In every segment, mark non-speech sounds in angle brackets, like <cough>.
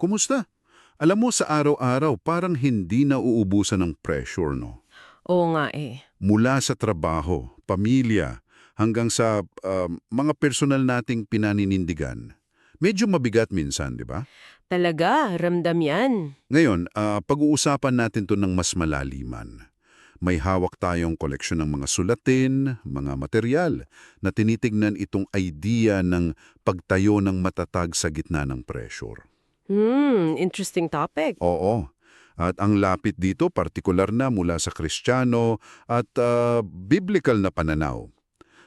Kumusta? Alam mo sa araw-araw parang hindi na uubusan ng pressure, no? Oo nga eh. Mula sa trabaho, pamilya, hanggang sa um, mga personal nating pinaninindigan. Medyo mabigat minsan, di ba? Talaga, ramdam yan. Ngayon, ah, pag-uusapan natin to ng mas malaliman. May hawak tayong koleksyon ng mga sulatin, mga material na tinitignan itong idea ng pagtayo ng matatag sa gitna ng pressure. Hmm, interesting topic. Oo. At ang lapit dito partikular na mula sa Kristiyano at ah, biblical na pananaw.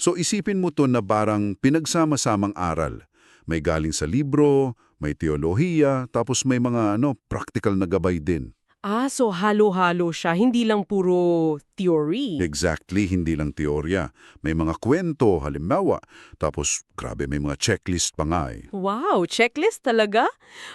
So isipin mo to na barang pinagsama-samang aral. May galing sa libro, may teolohiya, tapos may mga ano, practical na gabay din. Ah, so halo-halo siya, hindi lang puro theory. Exactly, hindi lang teorya. May mga kwento, halimbawa. Tapos, grabe, may mga checklist pa nga eh. Wow, checklist talaga?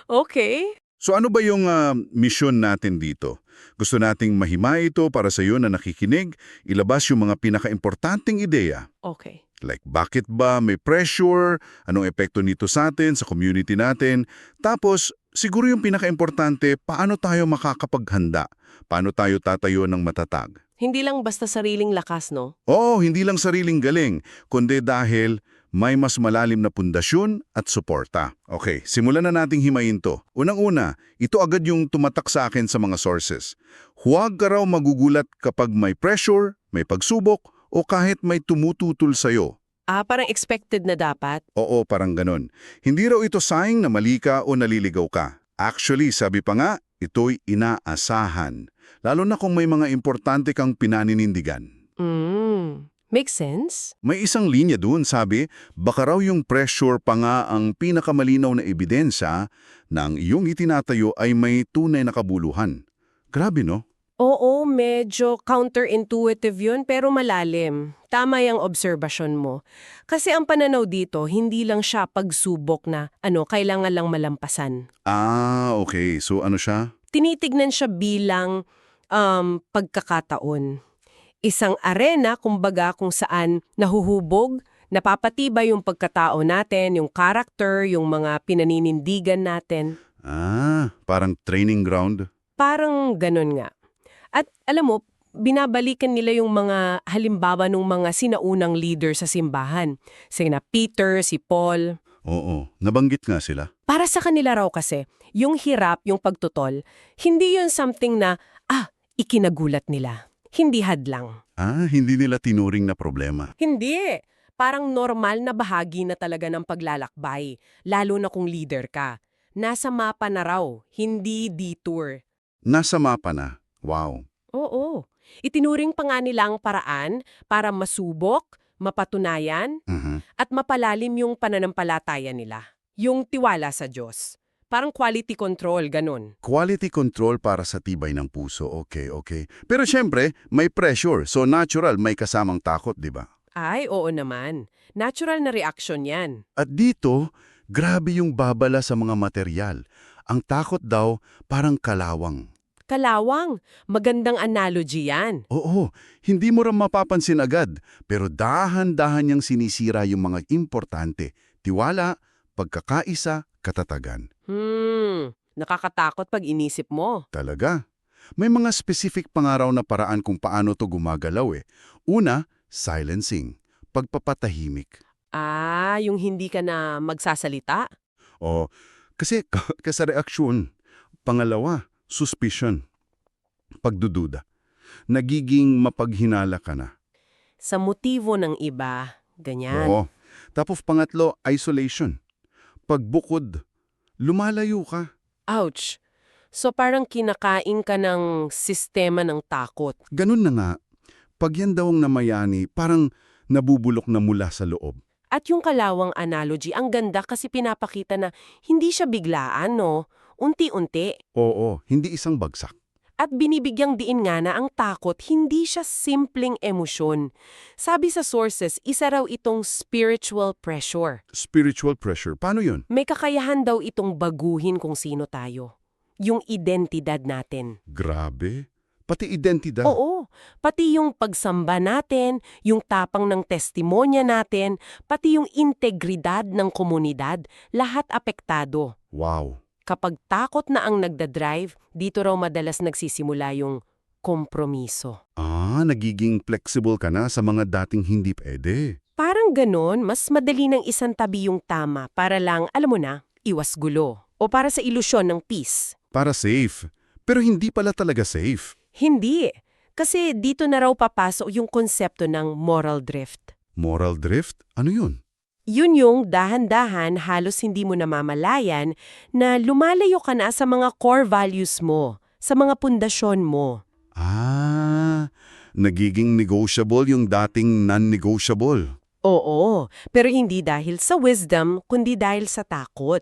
Okay. So ano ba yung ah, mission natin dito? Gusto nating mahimay ito para sa iyo na nakikinig, ilabas yung mga pinaka-importanting ideya. Okay. Like bakit ba may pressure, anong epekto nito sa atin, sa community natin. Tapos, siguro yung pinaka-importante, paano tayo makakapaghanda? Paano tayo tatayo ng matatag? Hindi lang basta sariling lakas, no? Oo, hindi lang sariling galing, kundi dahil may mas malalim na pundasyon at suporta. Okay, simulan na nating himayin to. Unang-una, ito agad yung tumatak sa akin sa mga sources. Huwag ka raw magugulat kapag may pressure, may pagsubok, o kahit may tumututol sa'yo. Ah, parang expected na dapat. Oo, parang ganon. Hindi raw ito sign na mali ka o naliligaw ka. Actually, sabi pa nga, ito'y inaasahan. Lalo na kung may mga importante kang pinaninindigan. Hmm, makes sense. May isang linya doon, sabi, baka raw yung pressure pa nga ang pinakamalinaw na ebidensya ang iyong itinatayo ay may tunay na kabuluhan. Grabe, no? Oo, medyo counterintuitive yun, pero malalim. Tama yung obserbasyon mo. Kasi ang pananaw dito, hindi lang siya pagsubok na, ano, kailangan lang malampasan. Ah, okay. So ano siya? Tinitignan siya bilang um, pagkakataon. Isang arena, kumbaga, kung saan nahuhubog, napapatibay yung pagkatao natin, yung character, yung mga pinaninindigan natin. Ah, parang training ground. Parang ganun nga. At alam mo, binabalikan nila yung mga halimbawa ng mga sinaunang leader sa simbahan. Sina Peter, si Paul. Oo, nabanggit nga sila. Para sa kanila raw kasi, yung hirap, yung pagtutol, hindi yun something na, ah, ikinagulat nila. Hindi hadlang. Ah, hindi nila tinuring na problema. Hindi. Parang normal na bahagi na talaga ng paglalakbay, lalo na kung leader ka. Nasa mapa na raw, hindi detour. Nasa mapa na. Wow. Oo. Itinuring pa nga nilang paraan para masubok, mapatunayan, Mhm. at mapalalim yung pananampalataya nila. Yung tiwala sa Diyos. Parang quality control, ganun. Quality control para sa tibay ng puso. Okay, okay. Pero syempre, may pressure. So natural, may kasamang takot, di ba? Ay, oo naman. Natural na reaction yan. At dito, grabe yung babala sa mga material. Ang takot daw, parang kalawang. Kalawang, magandang analogy yan. Oo, hindi mo rin mapapansin agad, pero dahan-dahan niyang sinisira yung mga importante. Tiwala, pagkakaisa, katatagan. Hmm, nakakatakot pag inisip mo. Talaga. May mga specific pangaraw na paraan kung paano to gumagalaw eh. Una, silencing. Pagpapatahimik. Ah, yung hindi ka na magsasalita? O, kasi <laughs> kasi reaksyon. Pangalawa, suspicion. Pagdududa. Nagiging mapaghinala ka na. Sa motibo ng iba, ganyan. Oo. Tapos pangatlo, isolation. Pagbukod, lumalayo ka. Ouch! So parang kinakain ka ng sistema ng takot. Ganun na nga. Pag yan daw ang namayani, parang nabubulok na mula sa loob. At yung kalawang analogy, ang ganda kasi pinapakita na hindi siya biglaan, no? Unti-unti. Oo, hindi isang bagsak. At binibigyang diin nga na ang takot, hindi siya simpleng emosyon. Sabi sa sources, isa raw itong spiritual pressure. Spiritual pressure, paano yun? May kakayahan daw itong baguhin kung sino tayo. Yung identidad natin. Grabe. Pati identidad. Oo, pati yung pagsamba natin, yung tapang ng testimonya natin, pati yung integridad ng komunidad, lahat apektado. Wow. Kapag takot na ang nagdadrive, dito raw madalas nagsisimula yung kompromiso. Ah, nagiging flexible ka na sa mga dating hindi pwede. Parang ganon, mas madali ng isang tabi yung tama para lang, alam mo na, iwas gulo. O para sa ilusyon ng peace. Para safe. Pero hindi pala talaga safe. Hindi. Kasi dito na raw papasok yung konsepto ng moral drift. Moral drift? Ano yun? Yun yung dahan-dahan halos hindi mo namamalayan na lumalayo ka na sa mga core values mo, sa mga pundasyon mo. Ah, nagiging negotiable yung dating non-negotiable. Oo, pero hindi dahil sa wisdom, kundi dahil sa takot.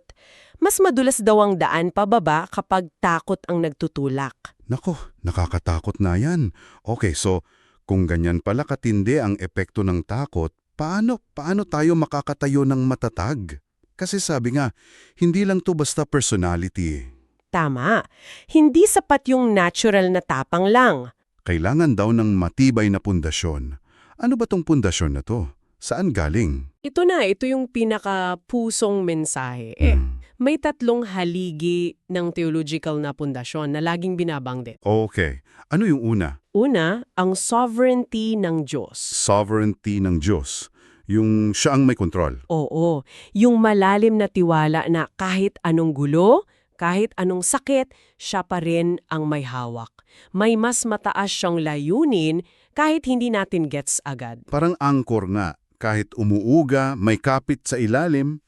Mas madulas daw ang daan pababa kapag takot ang nagtutulak. Nako, nakakatakot na yan. Okay, so kung ganyan pala katindi ang epekto ng takot, paano, paano tayo makakatayo ng matatag? Kasi sabi nga, hindi lang to basta personality. Tama, hindi sapat yung natural na tapang lang. Kailangan daw ng matibay na pundasyon. Ano ba tong pundasyon na to? Saan galing? Ito na, ito yung pinaka-pusong mensahe. Eh, Hmm. May tatlong haligi ng theological na pundasyon na laging binabanggit. Okay, ano yung una? Una, ang sovereignty ng Diyos. Sovereignty ng Diyos. Yung siya ang may kontrol. Oo, yung malalim na tiwala na kahit anong gulo, kahit anong sakit, siya pa rin ang may hawak. May mas mataas siyang layunin kahit hindi natin gets agad. Parang angkor nga. Kahit umuuga, may kapit sa ilalim.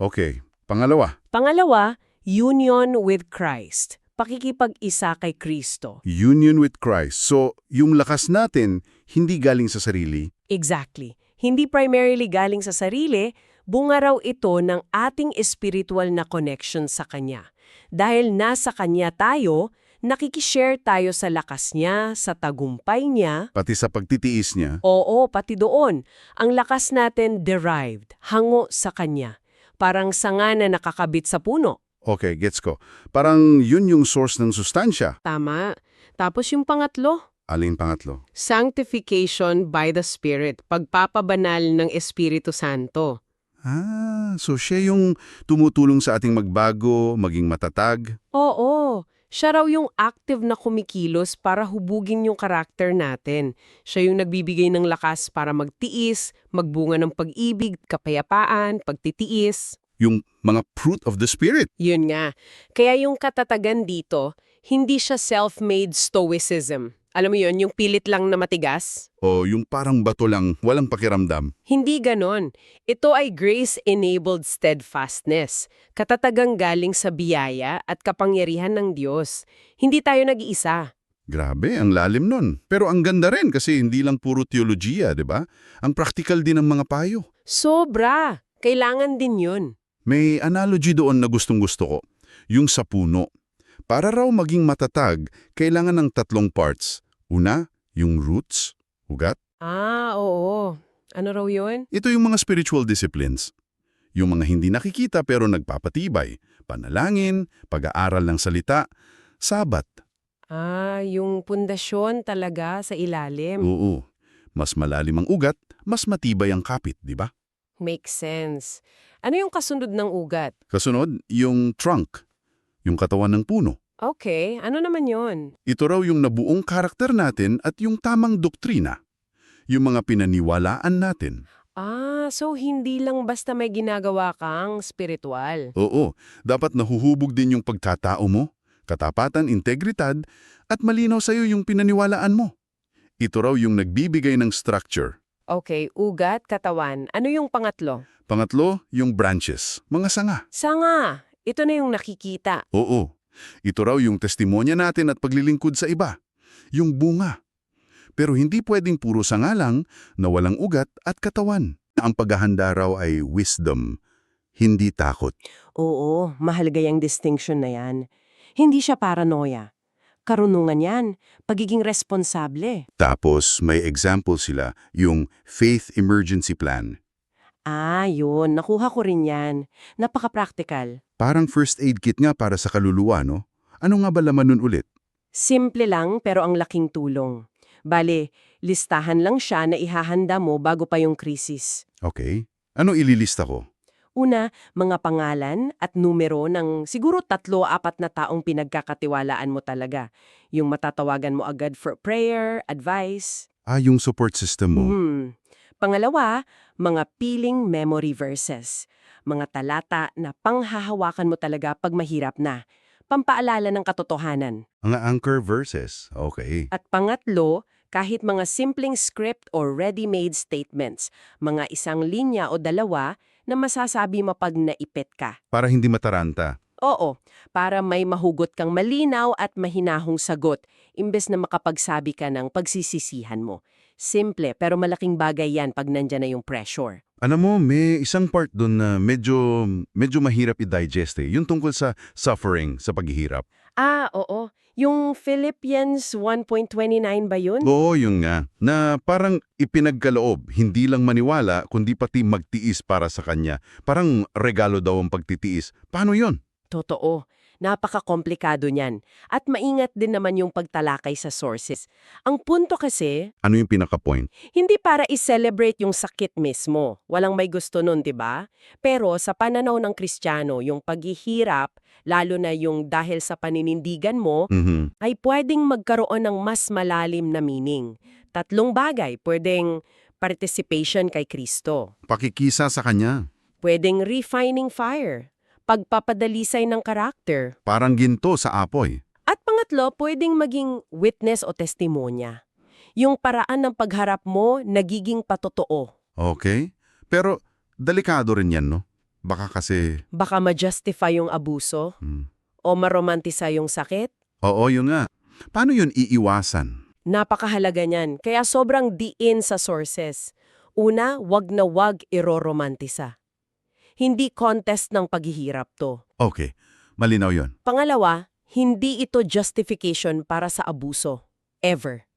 Okay, pangalawa. Pangalawa, union with Christ. Pakikipag-isa kay Kristo. Union with Christ. So, yung lakas natin, hindi galing sa sarili. Exactly. Hindi primarily galing sa sarili, bunga raw ito ng ating spiritual na connection sa Kanya. Dahil nasa Kanya tayo, nakikishare tayo sa lakas niya, sa tagumpay niya. Pati sa pagtitiis niya. Oo, pati doon. Ang lakas natin derived, hango sa Kanya. Parang sanga na nakakabit sa puno. Okay, gets ko. Parang yun yung source ng sustansya. Tama. Tapos yung pangatlo, Alin pangatlo? sanctification by the Spirit, pagpapabanal ng Espiritu Santo. Ah, so siya yung tumutulong sa ating magbago, maging matatag. Oo, siya raw yung active na kumikilos para hubugin yung karakter natin. Siya yung nagbibigay ng lakas para magtiis, magbunga ng pag-ibig, kapayapaan, pagtitiis. Yung mga fruit of the Spirit. Yun nga. Kaya yung katatagan dito, hindi siya self-made stoicism. Alam mo yun, yung pilit lang na matigas? O yung parang bato lang, walang pakiramdam. Hindi ganon. Ito ay grace-enabled steadfastness. Katatagang galing sa biyaya at kapangyarihan ng Diyos. Hindi tayo nag-iisa. Grabe, ang lalim nun. Pero ang ganda rin kasi hindi lang puro teologiya, di ba? Ang practical din ng mga payo. Sobra! Kailangan din yun. May analogy doon na gustong-gusto ko. Yung sa puno. Para raw maging matatag, kailangan ng tatlong parts. Una, yung roots, ugat. Ah, oo. Ano raw yun? Ito yung mga spiritual disciplines. Yung mga hindi nakikita pero nagpapatibay. Panalangin, pag-aaral ng salita, sabat. Ah, yung pundasyon talaga sa ilalim. Oo. Mas malalim ang ugat, mas matibay ang kapit, di ba? Makes sense. Ano yung kasunod ng ugat? Kasunod, yung trunk, yung katawan ng puno. Okay, ano naman yon? Ito raw yung nabuong karakter natin at yung tamang doktrina. Yung mga pinaniwalaan natin. Ah, so hindi lang basta may ginagawa kang spiritual. Oo, dapat nahuhubog din yung pagkatao mo, katapatan, integridad, at malinaw sa'yo yung pinaniwalaan mo. Ito raw yung nagbibigay ng structure. Okay, ugat, katawan. Ano yung pangatlo? Pangatlo, yung branches, mga sanga. Sanga. Ito na yung nakikita. Oo, ito raw yung testimonya natin at paglilingkod sa iba. Yung bunga. Pero hindi pwedeng puro sanga lang na walang ugat at katawan. Ang paghahanda raw ay wisdom, hindi takot. Oo, mahalaga yung distinction na yan. Hindi siya paranoia. Karunungan yan. Pagiging responsable. Tapos may example sila, yung Faith Emergency Plan. Ah, yun. Nakuha ko rin yan. Napaka-practical. Parang first aid kit nga para sa kaluluwa, no? Ano nga ba laman nun ulit? Simple lang pero ang laking tulong. Bale, listahan lang siya na ihahanda mo bago pa yung krisis. Okay. Ano ililista ko? Una, mga pangalan at numero ng siguro tatlo, apat na taong pinagkakatiwalaan mo talaga. Yung matatawagan mo agad for prayer, advice. Ah, yung support system mo. Mhm. Pangalawa, mga peeling memory verses. Mga talata na panghahawakan mo talaga pag mahirap na. Pampaalala ng katotohanan. Mga anchor verses. Okay. At pangatlo, kahit mga simpleng script or ready-made statements, mga isang linya o dalawa na masasabi mo pag naipit ka. Para hindi mataranta. Oo, para may mahugot kang malinaw at mahinahong sagot, imbes na makapagsabi ka ng pagsisisihan mo. Simple, pero malaking bagay yan pag nandyan na yung pressure. Alam mo, may isang part doon na medyo, medyo mahirap i-digest eh. Yung tungkol sa suffering, sa paghihirap. Ah, oo. Yung Philippians 1.29 ba yun? Oo, yun nga. Na parang ipinagkaloob, hindi lang maniwala, kundi pati magtiis para sa kanya. Parang regalo daw ang pagtitiis. Paano yon? Totoo. Napaka-komplikado niyan. At maingat din naman yung pagtalakay sa sources. Ang punto kasi, Ano yung pinaka-point? hindi para i-celebrate yung sakit mismo. Walang may gusto nun, di ba? Pero sa pananaw ng Kristiyano, yung paghihirap, lalo na yung dahil sa paninindigan mo, Mhm. ay pwedeng magkaroon ng mas malalim na meaning. Tatlong bagay, pwedeng participation kay Kristo, Pakikisa sa kanya. pwedeng refining fire, pagpapadalisay ng karakter, Parang ginto sa apoy. At pangatlo, pwedeng maging witness o testimonya. Yung paraan ng pagharap mo nagiging patotoo. Okay? Pero delikado rin yan, no? Baka kasi... Baka ma-justify yung abuso hmm. o maromantisa yung sakit. Oo, yun nga. Paano yun iiwasan? Napakahalaga niyan. Kaya sobrang diin sa sources. Una, wag na wag iroromantisa. Hindi contest ng paghihirap to. Okay, malinaw yon. Pangalawa, hindi ito justification para sa abuso. Ever.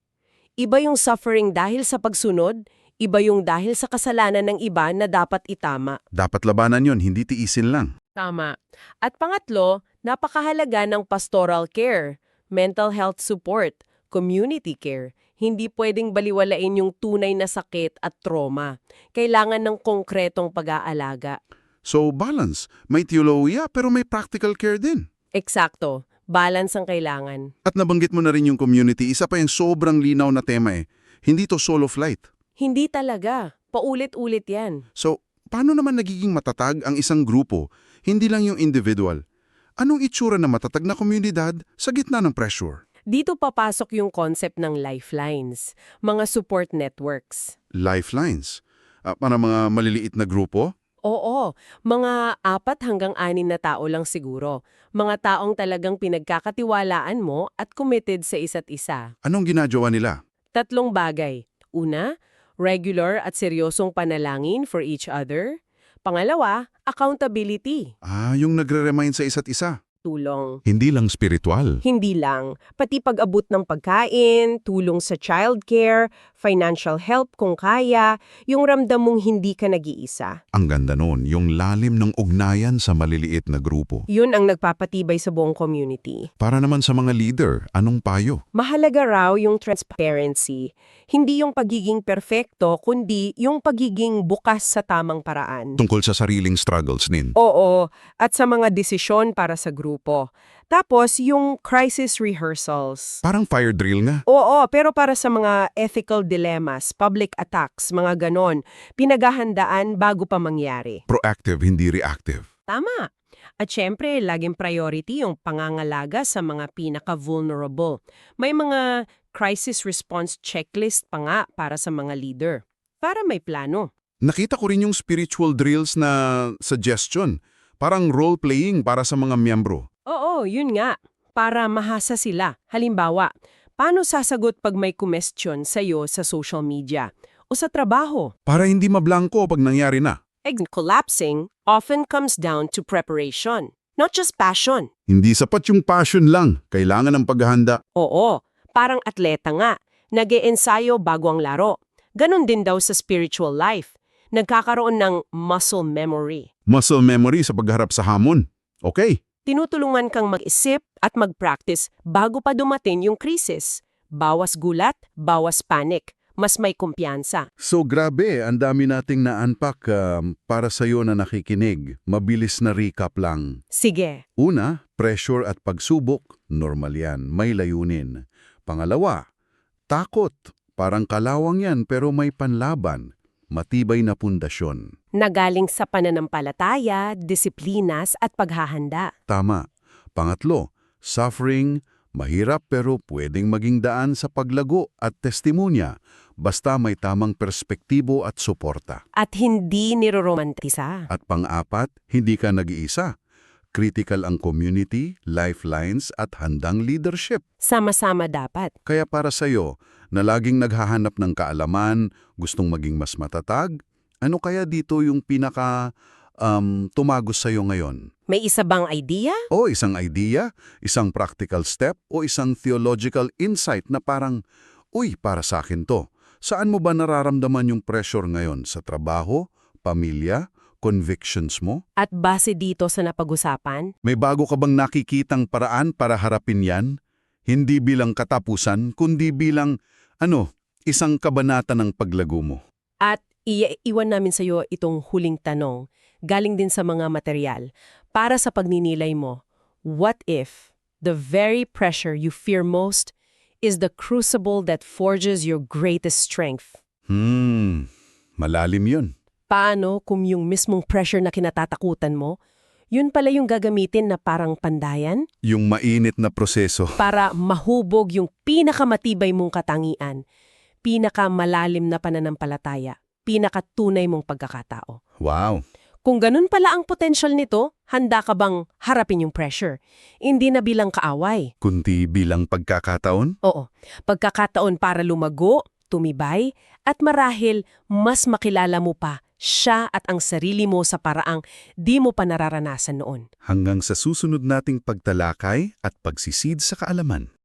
Iba yung suffering dahil sa pagsunod, iba yung dahil sa kasalanan ng iba na dapat itama. Dapat labanan yon, hindi tiisin lang. Tama. At pangatlo, napakahalaga ng pastoral care, mental health support, community care. Hindi pwedeng baliwalain yung tunay na sakit at trauma. Kailangan ng konkretong pag-aalaga. So, balance. May teolohiya pero may practical care din. Eksakto. Balance ang kailangan. At nabanggit mo na rin yung community, isa pa yung sobrang linaw na tema eh. Hindi to solo flight. Hindi talaga. Paulit-ulit yan. So, paano naman nagiging matatag ang isang grupo, hindi lang yung individual? Anong itsura na matatag na komunidad sa gitna ng pressure? Dito papasok yung concept ng lifelines, mga support networks. Lifelines. Ah, para mga maliliit na grupo? Oo, mga apat hanggang anin na tao lang siguro. Mga taong talagang pinagkakatiwalaan mo at committed sa isa't isa. Anong ginagawa nila? Tatlong bagay. Una, regular at seryosong panalangin for each other. Pangalawa, accountability, Ah, yung nagre-remind sa isa't isa. tulong. Hindi lang spiritual. Hindi lang, pati pag-abot ng pagkain, tulong sa childcare, financial help kung kaya, yung ramdam mong hindi ka nag-iisa. Ang ganda nun, yung lalim ng ugnayan sa maliliit na grupo. Yun ang nagpapatibay sa buong community. Para naman sa mga leader, anong payo? Mahalaga raw yung transparency. Hindi yung pagiging perfecto, kundi yung pagiging bukas sa tamang paraan. Tungkol sa sariling struggles nin. Oo, at sa mga desisyon para sa grupo. Tapos, yung crisis rehearsals. Parang fire drill nga. Oo, pero para sa mga ethical dilemmas, public attacks, mga ganon, pinaghahandaan bago pa mangyari. Proactive, hindi reactive. Tama. At syempre, laging priority yung pangangalaga sa mga pinaka-vulnerable. May mga crisis response checklist pa nga para sa mga leader. Para may plano. Nakita ko rin yung spiritual drills na suggestion. Parang role-playing para sa mga miyembro. Oo, yun nga. Para mahasa sila. Halimbawa, paano sasagot pag may kumestyon sa'yo sa social media o sa trabaho? Para hindi mablangko pag nangyari na. Egg collapsing often comes down to preparation, not just passion. Hindi sapat yung passion lang. Kailangan ng paghahanda. Oo, parang atleta nga. nag ensayo bago ang laro. Ganon din daw sa spiritual life. Nagkakaroon ng muscle memory. Muscle memory sa pagharap sa hamon. Okay. Tinutulungan kang mag-isip at mag-practice bago pa dumating yung krisis. Bawas gulat, bawas panic, mas may kumpiyansa. So grabe, ang dami nating na-unpack um, para sa'yo na nakikinig. Mabilis na recap lang. Sige, Una, pressure at pagsubok, normal yan, may layunin. Pangalawa, takot. Parang kalawang yan pero may panlaban. Matibay na pundasyon. nagaling sa pananampalataya, disiplinas at paghahanda. Tama. Pangatlo, suffering, mahirap pero pwedeng maging daan sa paglago at testimonya, basta may tamang perspektibo at suporta. At hindi niroromantisa. At pang-apat, hindi ka nag-iisa. Critical ang community, lifelines at handang leadership. Sama-sama dapat. Kaya para sa'yo, na laging naghahanap ng kaalaman, gustong maging mas matatag, ano kaya dito yung pinaka um, tumagos sa'yo ngayon? May isa bang idea? O isang idea, isang practical step, o isang theological insight na parang, uy, para sa akin to. Saan mo ba nararamdaman yung pressure ngayon? Sa trabaho, pamilya, convictions mo? At base dito sa napag-usapan, May bago ka bang nakikitang paraan para harapin yan? Hindi bilang katapusan, kundi bilang, ano, isang kabanata ng paglago mo. at iiwan namin sa iyo itong huling tanong, galing din sa mga material, para sa pagninilay mo, what if the very pressure you fear most is the crucible that forges your greatest strength? Hmm, malalim yun. Paano kung yung mismong pressure na kinatatakutan mo, yun pala yung gagamitin na parang pandayan Yung mainit na proseso. para mahubog yung pinakamatibay mong katangian, pinakamalalim na pananampalataya, pinakatunay mong pagkakatao. Wow. Kung ganun pala ang potential nito, handa ka bang harapin yung pressure? Hindi na bilang kaaway. Kunti bilang pagkakataon? Oo, pagkakataon para lumago, tumibay, at marahil mas makilala mo pa siya at ang sarili mo sa paraang di mo pa nararanasan noon. Hanggang sa susunod nating pagtalakay at pagsisid sa kaalaman.